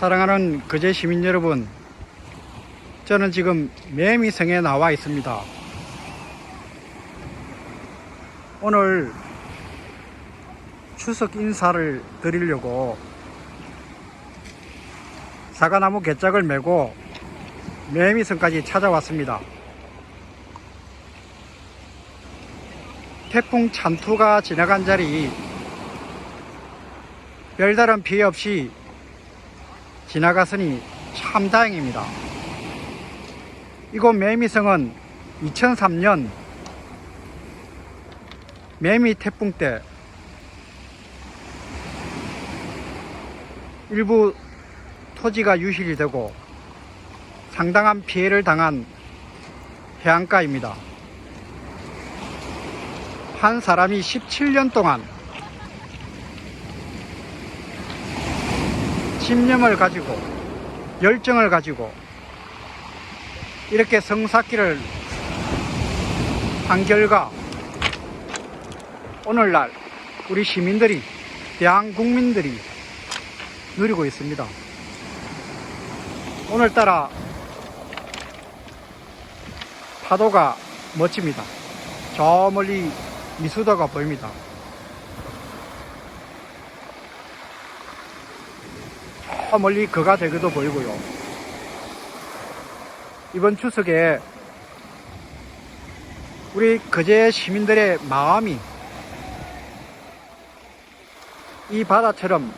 사랑하는 거제 시민 여러분, 저는 지금 매미성에 나와 있습니다. 오늘 추석 인사를 드리려고 사과나무 개짝을 메고 매미성까지 찾아왔습니다. 태풍 찬투가 지나간 자리 별다른 피해 없이 지나갔으니 참 다행입니다. 이곳 매미성은 2003년 매미 태풍 때 일부 토지가 유실이 되고 상당한 피해를 당한 해안가입니다. 한 사람이 17년 동안 신념을 가지고 열정을 가지고 이렇게 성사기를 한 결과 오늘날 우리 시민들이 대한 국민들이 누리고 있습니다. 오늘따라 파도가 멋집니다. 저 멀리 미수도가 보입니다. 저 멀리 그가 대교도 보이고요. 이번 추석에 우리 거제 시민들의 마음이 이 바다처럼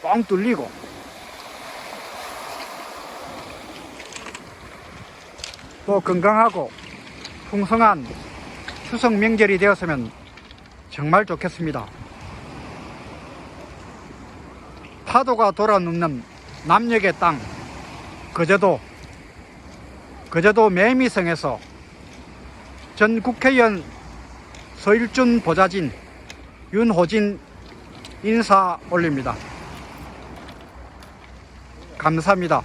뻥 뚫리고 또 건강하고 풍성한 추석 명절이 되었으면 정말 좋겠습니다. 파도가 돌아눕는 남녘의 땅, 거제도, 거제도 매미성에서 전 국회의원 서일준 보좌진 윤호진 인사 올립니다. 감사합니다.